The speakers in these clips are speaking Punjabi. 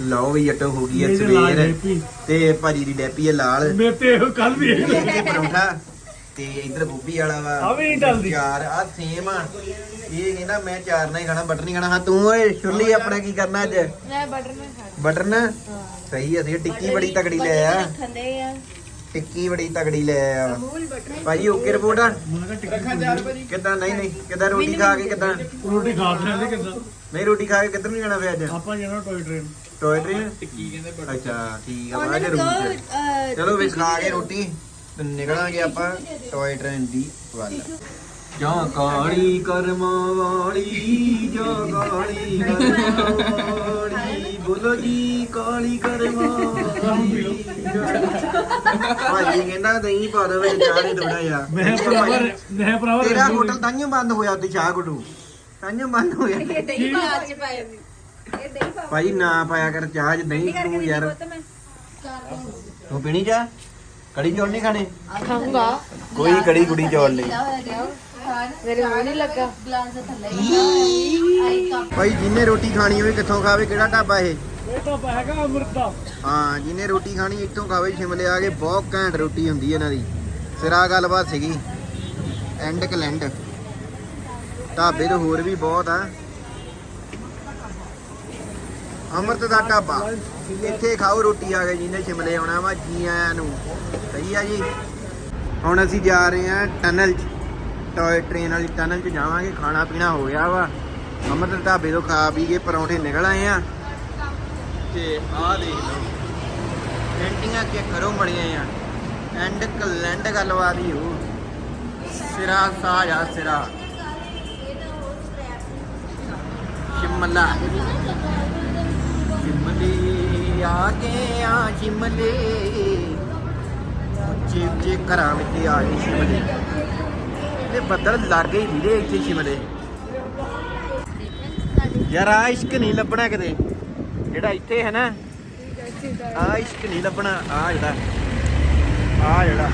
ਲਓ ਵੀ ਜੱਟੋ ਹੋ ਗਈ ਹੈ ਮੇਰੇ ਸਵੇਰ। ਡੈਪੀ। ਤੇ ਭਾਜੀ ਦੀ ਡੈਪੀ ਹੈ ਲਾਲ। ਮੈਂ ਤੇ ਇਹ ਕੱਲ ਵੀ ਇਹ ਇਹ ਪਰੌਂਠਾ। ਤੇ ਇਧਰ ਗੋਭੀ ਵਾਲਾ ਵਾ। ਆ ਵੀ ਨਹੀਂ ਟਲਦੀ। ਚਾਰ ਆ ਸੇਮ ਆ। ਇਹ ਕਹਿੰਦਾ ਮੈਂ ਚਾਰ ਨਾਲ ਹੀ ਖਾਣਾ ਬਟਰ ਨਹੀਂ ਖਾਣਾ। ਹਾਂ ਤੂੰ ਓਏ ਸ਼ੁਰਲੀ ਆਪਣਾ ਕੀ ਕਰਨਾ ਅੱਜ? ਮੈਂ ਬਟਰ ਨਾਲ ਖਾਣਾ। ਬਟਰ ਨਾ? ਸਹੀ ਆ, ਅਸੀਂ ਟਿੱਕੀ ਬੜੀ ਤਗੜੀ ਲੈ ਆ। ਖੰਦੇ ਆ। ਟਿੱਕੀ ਬੜੀ ਤਗੜੀ ਲੈ ਆ ਭਾਜੀ ਓਕੇ ਰਿਪੋਰਟ ਆ? ਕਿੱਦਾਂ? ਨਹੀਂ ਨਹੀਂ। ਕਿੱਦਾਂ ਰੋਟੀ ਖਾ ਕੇ ਕਿੱਦਾਂ? ਰੋਟੀ ਖਾ ਲੈਂਦੇ ਕਿੱਦਾਂ? ਨਹੀਂ ਰੋਟੀ ਖਾ ਕੇ ਕਿੱਧਰ ਨਹੀਂ ਜਾਣਾ ਫਿਰ ਅੱਜ? ਆਪਾਂ ਜਾਣਾ ਟੋਏ ਟ੍ਰੇਨ ਟੋਏ ਟ੍ਰੇਨ ਟਿੱਕੀ ਕਹਿੰਦੇ ਅੱਛਾ ਠੀਕ ਆ ਉਹਨਾਂ ਬਾਅਦ ਨੂੰ ਜ਼ਰੂਰ ਚਲੋ ਵੀ ਖਾ ਕੇ ਰੋਟੀ ਤੇ ਨਿਕਲਾਂਗੇ ਆਪਾਂ ਟੋਏ ਟ੍ਰੇਨ ਦੀ ਵੱਲ। ਜਾਂ ਕਾਲੀ ਕਰਮਾਂ ਵਾਲੀ ਜਾਂ ਕਾਲੀ ਕਰਮਾਂ ਜੀ ਕਾਲੀ ਭਾਜੀ ਕਹਿੰਦਾ ਦਹੀਂ ਪਾ ਦੋ ਵਿੱਚ ਚਾਹ ਦੇ ਥੋੜਾ ਜਿਹਾ। ਮੈਂ ਭਰਾਵਾ ਮੈਂ ਭਰਾਵਾ ਤੇਰਾ ਰੱਜੂ ਹੋਟਲ ਤਾਂਿਓ ਬੰਦ ਹੋਇਆ ਤੇ ਚਾਹ ਗੁੱਡੂ। ਤਾਂਿਓ ਬੰਦ ਹੋਇਆ। ਇਹ ਦਹੀਂ ਪਾ ਚ ਪਾਇਆ ਵੀ ਇਹ ਦਹੀਂ ਪਾ। ਭਾਈ ਨਾ ਪਾਇਆ ਕਰ ਚਾਹ ਚ ਦਹੀਂ ਤੂੰ ਯਾਰ। ਮੈਂ। ਤੂੰ ਪੀਣੀ ਚਾਹ? ਕੜੀ ਚੌਲ ਨਹੀਂ ਖਾਣੇ? ਖਾਊਂਗਾ। ਕੋਈ ਕੜੀ ਕੁੜੀ ਚੌਲ ਨਹੀਂ। ਮੇਰੇ ਮੂੰਹ ਨਹੀਂ ਲੱਗਾ। ਗਲਾਸ ਦੇ ਥੱਲੇ ਆਈ ਕੱਪ। ਭਾਈ ਜਿਹਨੇ ਰੋਟੀ ਖਾਣੀ ਹੋਵੇ ਕਿੱਥੋਂ ਖਾਵੇ? ਕਿਹੜਾ ਢਾਬਾ ਇਹ? ਇਹ ਤਾਂ ਹੈਗਾ ਅਮਰਤਾ ਹਾਂ ਜਿਹਨੇ ਰੋਟੀ ਖਾਣੀ ਇੱਥੋਂ ਖਾਵੇ। ਸ਼ਿਮਲੇ ਆ ਕੇ ਬਹੁਤ ਘੈਂਟ ਰੋਟੀ ਹੁੰਦੀ ਹੈ ਇਹਨਾਂ ਦੀ। ਸਿਰਾ ਗੱਲਬਾਤ ਸੀਗੀ। ਐਂਡ ਕਲੈਂਡ ਢਾਬੇ ਤਾਂ ਹੋਰ ਵੀ ਬਹੁਤ ਆ। ਅਮਰਤ ਦਾ ਢਾਬਾ। ਇੱਥੇ ਖਾਓ ਰੋਟੀ ਆ ਕੇ ਜਿਹਨੇ ਸ਼ਿਮਲੇ ਆਉਣਾ ਵਾ ਜੀ ਆਇਆਂ ਨੂੰ। ਸਹੀ ਆ ਜੀ? ਹੁਣ ਅਸੀਂ ਜਾ ਰਹੇ ਹਾਂ ਟਨਲ 'ਚ। ਟੋਏ ਟ੍ਰੇਨ ਵਾਲੀ ਟਨਲ 'ਚ ਜਾਵਾਂਗੇ, ਖਾਣਾ ਪੀਣਾ ਹੋ ਗਿਆ ਵਾ। ਅਮਰਤ ਢਾਬੇ ਤੋਂ ਖਾ ਪੀ ਕੇ ਪਰੌਂਠੇ ਨਿਕਲ ਆਏ ਆ। ਤੇ ਆਹ ਦੇਖ ਲਓ, ਪੇਂਟਿੰਗਾਂ ਚੈੱਕ ਕਰੋ ਮੜੀਆਂ ਆ। ਐਂਡ ਕਲੈਂਡ ਗੱਲਬਾਤ ਹੀ ਹੋ ਸਿਰਾ ਸਾਜਾ ਸਿਰਾ। ਸ਼ਿਮਲਾ। ਸ਼ਿਮਲੇ ਆ ਕੇ ਆ, ਸ਼ਿਮਲੇ। ਉੱਚੇ ਉੱਚੇ ਘਰਾਂ ਵਿੱਚ ਆ ਗਏ ਸ਼ਿਮਲੇ। ਤੇ ਬੱਦਲ ਲੱਗ ਗਏ ਵੀਰੇ ਇੱਥੇ ਸ਼ਿਮਲੇ। ਯਾਰ ਆ ਇਸ਼ਕ ਨਹੀਂ ਲੱਭਣਾ ਕਿਤੇ। ਜਿਹੜਾ ਇੱਥੇ ਹੈ ਨਾ ਆ ਇਸ਼ਕ ਨਹੀਂ ਲੱਭਣਾ ਆ ਜਿਹੜਾ ਆ ਜਿਹੜਾ।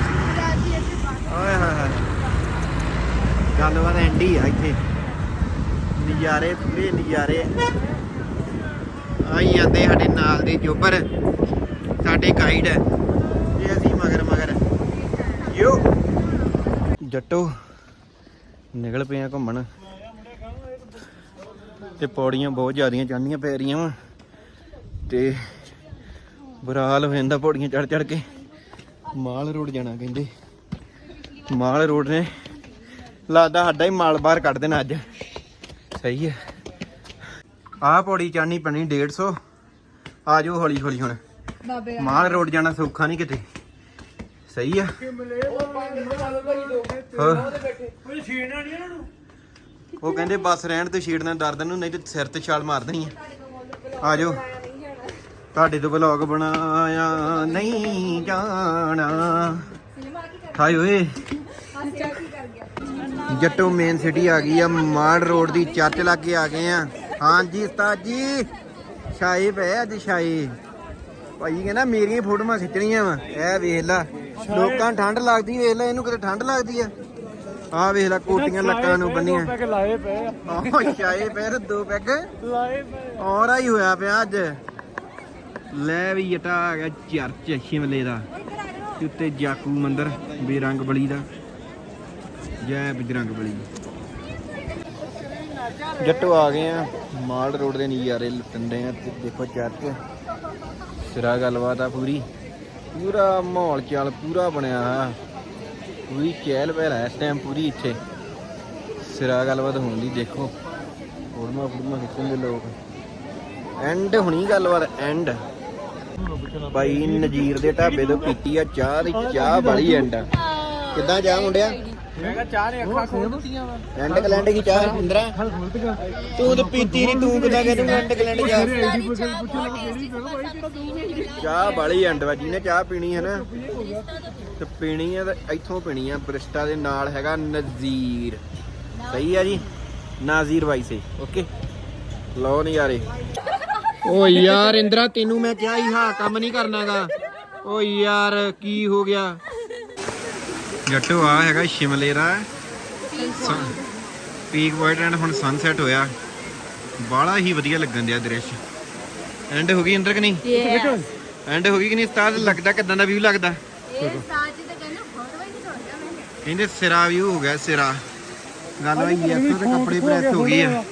ਓਏ ਹੋਏ ਹੋਏ। ਗੱਲਬਾਤ ਐਂਡੀ ਆ ਇੱਥੇ। ਨਜ਼ਾਰੇ, ਪੂਰੇ ਨਜ਼ਾਰੇ। ਆਈ ਜਾਂਦੇ ਸਾਡੇ ਨਾਲ ਦੇ ਜੋਬਰ। ਸਾਡੇ ਗਾਈਡ ਇਹ ਅਸੀਂ ਮਗਰ ਮਗਰ ਯੋ। ਜੱਟੋ। ਨਿਕਲ ਪਏ ਆ ਘੁੰਮਣ। ਤੇ ਪੌੜੀਆਂ ਬਹੁਤ ਜ਼ਿਆਦੀਆਂ ਚੜ੍ਹਨੀਆਂ ਪੈ ਰਹੀਆਂ ਵਾ। ਤੇ ਬੁਰਾ ਹਾਲ ਹੋ ਜਾਂਦਾ ਪੌੜੀਆਂ ਚੜ ਚੜ ਕੇ। ਮਾਲ ਰੋਡ ਜਾਣਾ ਕਹਿੰਦੇ। ਮਾਲ ਰੋਡ ਨੇ। ਲੱਗਦਾ ਸਾਡਾ ਹੀ ਮਾਲ ਬਾਹਰ ਕੱਢ ਦੇਣਾ ਅੱਜ। ਸਹੀ ਹੈ। ਆਹ ਪੌੜੀ ਚੜਨੀ ਪੈਣੀ 150 ਆ ਜਾਓ ਹੌਲੀ ਹੌਲੀ ਹੁਣ ਮਾਲ ਰੋਡ ਜਾਣਾ ਸੌਖਾ ਨਹੀਂ ਕਿਤੇ। ਸਹੀ ਆ। ਹਾਂ। ਕੋਈ ਛੇੜਨਾ ਨਹੀਂ ਇਹਨਾਂ ਨੂੰ ਉਹ ਕਹਿੰਦੇ ਬੱਸ ਰਹਿਣ ਤੇ ਛੇੜਨਾ ਦਰਦ ਨੂੰ, ਨਹੀਂ ਤੇ ਸਿਰ ਤੇ ਛਾਲ ਮਾਰ ਦੇਣੀ ਆ। ਆ ਜਾਓ ਤੁਹਾਡੇ ਤੋਂ ਵਲੌਗ ਬਣਾਇਆ ਨਹੀਂ ਜਾਣਾ। ਹਾਏ ਓਏ। ਜੱਟੋ ਮੇਨ ਸਿਟੀ ਆ ਗਈ ਆ, ਮਾੜ ਰੋਡ ਦੀ ਚਰਚ ਲਾਗੇ ਆ ਗਏ ਆ। ਹਾਂਜੀ ਉਸਤਾਦ ਜੀ, ਛਾਏ ਪਏ ਅੱਜ ਛਾਏ। ਭਾਈ ਕਹਿੰਦਾ ਮੇਰੀਆਂ ਫੋਟੋਆਂ ਖਿੱਚਣੀਆਂ ਵਾ। ਇਹ ਵੇਖ ਲੈ। ਲੋਕਾਂ ਨੂੰ ਠੰਡ ਲੱਗਦੀ ਵੇਖ ਲੈ ਇਹਨੂੰ ਕਿਤੇ ਠੰਡ ਲੱਗਦੀ ਆ। ਆਹ ਵੇਖ ਲੈ ਕੋਟੀਆਂ ਲੱਕਾਂ ਨੂੰ ਬੰਨੀਆਂ। ਪੈਕ ਲਾਏ ਪਏ ਆ। ਆਹ ਛਾਏ ਪਏ ਤੇ ਦੋ ਪੈਗ। ਲਾਏ ਪਏ ਔਰਾ ਹੀ ਹੋਇਆ ਪਿਆ ਅੱਜ। ਲੈ ਵੀ ਜਟਾ ਆ ਗਿਆ ਚਰਚ ਸ਼ਿਮਲੇ ਦਾ ਤੇ ਉੱਤੇ ਜਾਕੂ ਮੰਦਰ ਬੇਰੰਗ ਬਲੀ ਦਾ। ਜੈ ਬਜਰੰਗ ਬਲੀ ਜੱਟੋ ਆ ਗਏ ਆ ਮਾਲ ਰੋਡ ਦੇ ਨਜ਼ਾਰੇ ਲੁੱਟਣ ਦੇ ਆ ਤੇ ਦੇਖੋ ਚਰਚ। ਸਿਰਾ ਗੱਲਬਾਤ ਆ ਪੂਰੀ। ਪੂਰਾ ਮਾਹੌਲ ਚਾਲ ਪੂਰਾ ਬਣਿਆ ਆ ਪੂਰੀ ਚਹਿਲ ਪਹਿਲ ਹੈ ਇਸ ਟਾਈਮ ਪੂਰੀ ਇੱਥੇ। ਸਿਰਾ ਗੱਲਬਾਤ ਹੋਣ ਦੀ ਦੇਖੋ। ਫੋਟੋਆਂ ਫੋਟੋਆਂ ਖਿੱਚਣ ਦੇ ਲੋਕ। ਐਂਡ ਹੁਣੀ ਗੱਲਬਾਤ ਐਂਡ ਬਾਈ ਨਜੀਰ ਦੇ ਢਾਬੇ ਤੋਂ ਪੀਤੀ ਆ ਚਾਹ ਦੀ ਚਾਹ ਵਾਲੀ ਐਂਡ ਕਿੱਦਾਂ ਚਾਹ ਮੁੰਡਿਆ? ਮੈਂ ਕਿਹਾ ਚਾਹ ਨੇ ਅੱਖਾਂ ਖੋਲ ਦਿੱਤੀਆਂ ਵਾ। ਐਂਡ ਕਲੈਂਡ ਕੀ ਚਾਹ ਇੰਦਰਾ ਖਲ ਖੋਲ ਦਿੱਤੀਆਂ ਤੂੰ ਤਾਂ ਪੀਤੀ ਨਹੀਂ ਤੂੰ ਕਿੱਦਾਂ ਕਹਿ ਦੂੰਗਾ ਐਂਡ ਕਲੈਂਡ ਚਾਹ ਆਈਡੀ ਪੁੱਛ ਪੁੱਛ ਲਓ ਕਿਹੜੀ ਕਰੋ ਚਾਹ ਵਾਲੀ ਐਂਡ ਵਾ ਜਿਹਨੇ ਚਾਹ ਪੀਣੀ ਹੈ ਨਾ ਤੇ ਪੀਣੀ ਹੈ ਤੇ ਇੱਥੋਂ ਪੀਣੀ ਆ ਬਰਿਸਟਾ ਦੇ ਨਾਲ ਹੈਗਾ ਨਜ਼ੀਰ। ਸਹੀ ਆ ਜੀ? ਨਾਜ਼ੀਰ ਬਾਈ ਸੇ ਓਕੇ। ਲਓ ਨਜ਼ਾਰੇ। ਓ ਯਾਰ ਇੰਦਰਾ ਤੈਨੂੰ ਮੈਂ ਕਿਹਾ ਹੀ ਹਾਂ ਕੰਮ ਨਹੀਂ ਕਰਨਾਗਾ। ਓ ਯਾਰ ਕੀ ਹੋ ਗਿਆ? ਜੱਟੋ ਆ ਹੈਗਾ ਸ਼ਿਮਲੇ ਦਾ ਪੀਕ ਪੁਆਇੰਟ ਐਂਡ ਹੁਣ ਸਨਸੈਟ ਹੋਇਆ। ਬਾਹਲਾ ਹੀ ਵਧੀਆ ਲੱਗਣ ਦਿਆ ਦ੍ਰਿਸ਼। ਐਂਡ ਹੋ ਗਈ ਅੰਦਰ ਕਿ ਨਹੀਂ? ਯੈਸ ਐਂਡ ਹੋ ਗਈ ਕਿ ਨਹੀਂ ਉਸਤਾਦ? ਲੱਗਦਾ ਕਿਦਾਂ ਦਾ ਵਿਊ ਲੱਗਦਾ? ਇਹ ਸਾਜ ਤੇ ਕਹਿੰਦੇ ਸਿਰਾ ਵਿਊ ਹੋ ਗਿਆ ਸਿਰਾ। ਗੱਲ ਹੋਈ ਇੱਥੋਂ ਤੇ ਕੱਪੜੇ ਪ੍ਰੈਸ ਹੋ ਗਈ ਆ।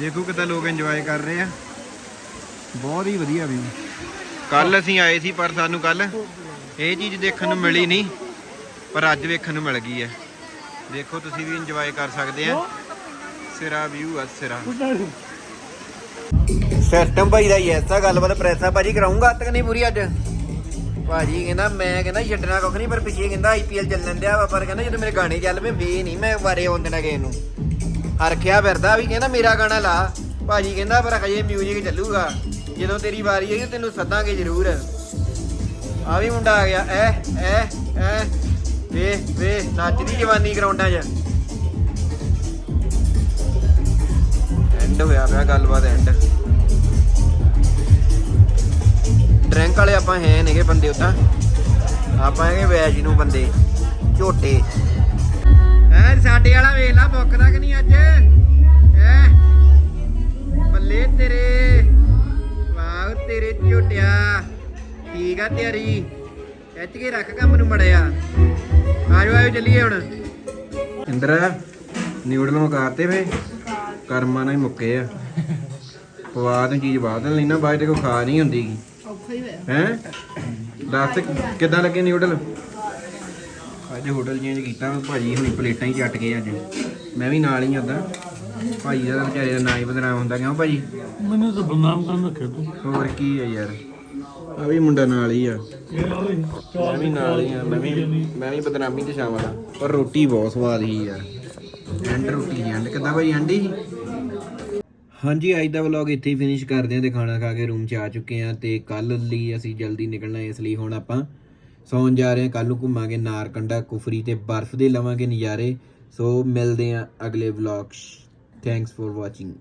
ਦੇਖੋ ਕਿਦਾਂ ਲੋਕ ਇੰਜੋਏ ਕਰ ਰਹੇ ਆ। ਬਹੁਤ ਹੀ ਵਧੀਆ ਵਿਊ ਕੱਲ ਅਸੀਂ ਆਏ ਸੀ ਪਰ ਸਾਨੂੰ ਕੱਲ ਇਹ ਚੀਜ਼ ਦੇਖਣ ਨੂੰ ਮਿਲੀ ਨਹੀਂ। ਪਰ ਅੱਜ ਵੇਖਣ ਨੂੰ ਮਿਲ ਗਈ ਹੈ। ਦੇਖੋ ਤੁਸੀਂ ਵੀ ਇੰਜੋਏ ਕਰ ਸਕਦੇ ਆ। ਸਿਰਾ ਵਿਊ ਆ ਸਿਰਾ। ਸਿਸਟਮ ਭਾਈ ਦਾ ਹੀ ਐਸਾ ਗੱਲਬਾਤ ਪ੍ਰੈਸਾਂ ਭਾਜੀ ਕਰਾਉਂਗਾ ਤੱਕ ਨਹੀਂ ਪੂਰੀ ਅੱਜ? ਭਾਜੀ ਕਹਿੰਦਾ, ਮੈਂ ਕਹਿੰਦਾ, ਛੱਡਣਾ ਕੁੱਖ ਨਹੀਂ, ਪਰ ਪਿੱਛੇ ਕਹਿੰਦਾ ਆਈਪੀਐਲ ਚੱਲਣ ਦਿਆ ਵਾ, ਪਰ ਕਹਿੰਦਾ ਜਦੋਂ ਮੇਰੇ ਗਾਣੇ ਚੱਲ ਪਏ, ਵੇ ਨਹੀਂ ਮੈਂ ਬਾਰੇ ਆਉਣ ਦੇਣਾ ਕਿਸੇ ਨੂੰ। ਹਰਖਿਆ ਫਿਰਦਾ ਵੀ, ਕਹਿੰਦਾ ਮੇਰਾ ਗਾਣਾ ਲਾ। ਭਾਜੀ ਕਹਿੰਦਾ, ਪਰ ਹਜੇ ਮਿਊਜ਼ਿਕ ਚੱਲੂਗਾ। ਜਦੋਂ ਤੇਰੀ ਵਾਰੀ ਆਈ, ਤੈਨੂੰ ਸੱਦਾਂਗੇ ਜ਼ਰੂਰ। ਆ ਵੀ ਮੁੰਡਾ ਆ ਗਿਆ, ਐ ਐ ਐ। ਵੇ ਵੇ ਨੱਚਦੀ ਜਵਾਨੀ ਗਰਾਊਂਡਾਂ 'ਚ। ਐਂਡ ਹੋਇਆ ਪਿਆ ਗੱਲਬਾਤ ਐਂਡ ਡਰਿੰਕ ਵਾਲੇ ਆਪਾਂ ਹੈ ਨੇਗੇ ਬੰਦੇ ਉਦਾਂ। ਆਪਾਂ ਹੈਗੇ ਵੈਜ ਨੂੰ ਬੰਦੇ, ਝੋਟੇ। ਐ ਸਾਡੇ ਵਾਲਾ ਵੇਖ ਲਾ ਮੁੱਕਦਾ ਕਿ ਨਹੀਂ ਅੱਜ? ਐ ਬੱਲੇ ਤੇਰੇ, ਵਾਹ, ਤੇਰੇ ਝੋਟਿਆ। ਠੀਕ ਆ ਤਿਆਰੀ। ਖਿੱਚ ਕੇ ਰੱਖ ਕੰਮ ਨੂੰ ਮੜਿਆ। ਆਜੋ ਆਜੋ ਚੱਲੀਏ ਹੁਣ। ਇੰਦਰ ਨਿਊਡਲ ਮੁਕਾਤੇ ਵੇ। ਕਰਮਾਂ ਨਾਲ ਹੀ ਮੁੱਕੇ ਆ। ਪਵਾ ਤੂੰ ਚੀਜ਼ ਬਾਅਦ ਨਾਲ ਲੈਣਾ ਬਾਅਦ ਤੇ ਕੋ ਖਾ ਨਹੀਂ ਹੁੰਦੀ। ਗੀ ਔਖਾ ਹੀ ਹੋਇਆ। ਹੈ? ਦੱਸ ਕਿੱਦਾਂ ਲੱਗੇ ਨਿਊਡਲ? ਅੱਜ ਹੋਟਲ ਚੇਂਜ ਕੀਤਾ ਭਾਜੀ ਹੁਣੀ ਪਲੇਟਾਂ ਹੀ ਚੱਟ ਗਏ ਅੱਜ। ਮੈਂ ਵੀ ਨਾਲ ਹੀ ਆਦਾ ਭਾਈ ਦਾ ਵਿਚਾਰੇ ਦਾ ਨਾਂ ਹੀ ਬਦਨਾਮ ਹੁੰਦਾ ਕਿਉਂ ਭਾਜੀ? ਮੈਨੂੰ ਤਾਂ ਬਦਨਾਮ ਕਰਨ ਰੱਖਿਆ ਤੂੰ। ਹੋਰ ਕੀ ਹੈ ਯਾਰ। ਆ ਵੀ ਮੁੰਡਾ ਨਾਲ ਹੀ ਆ। ਮੈਂ ਵੀ ਨਾਲ ਹੀ ਆ ਮੈਂ ਵੀ ਮੈਂ ਵੀ ਬਦਨਾਮੀ ਤੇ ਸ਼ਾਮਲ ਆ। ਪਰ ਰੋਟੀ ਬਹੁਤ ਸਵਾਦ ਸੀ ਯਾਰ। ਐਂਡ ਰੋਟੀ ਐਂਡ ਕਿੱਦਾਂ ਭਾਈ ਐਂਡੀ ਸੀ? ਹਾਂਜੀ ਅੱਜ ਦਾ ਵਲੌਗ ਇੱਥੇ ਹੀ ਫਿਨਿਸ਼ ਕਰਦੇ ਹਾਂ ਤੇ ਖਾਣਾ ਖਾ ਕੇ ਰੂਮ 'ਚ ਆ ਚੁੱਕੇ ਹਾਂ ਤੇ ਕੱਲ ਲਈ ਅਸੀਂ ਜਲਦੀ ਨਿਕਲਣਾ ਹੈ, ਇਸ ਲਈ ਹੁਣ ਆਪਾਂ। ਸੌਣ ਜਾ ਰਹੇ ਹਾਂ ਕੱਲ ਨੂੰ ਘੁੰਮਾਂਗੇ ਨਾਰਕੰਡਾ ਕੁਫਰੀ ਤੇ ਬਰਫ਼ ਦੇ ਲਵਾਂਗੇ ਨਜ਼ਾਰੇ। ਸੋ ਮਿਲਦੇ ਹਾਂ ਅਗਲੇ ਵਲੌਗ 'ਚ। Thanks for watching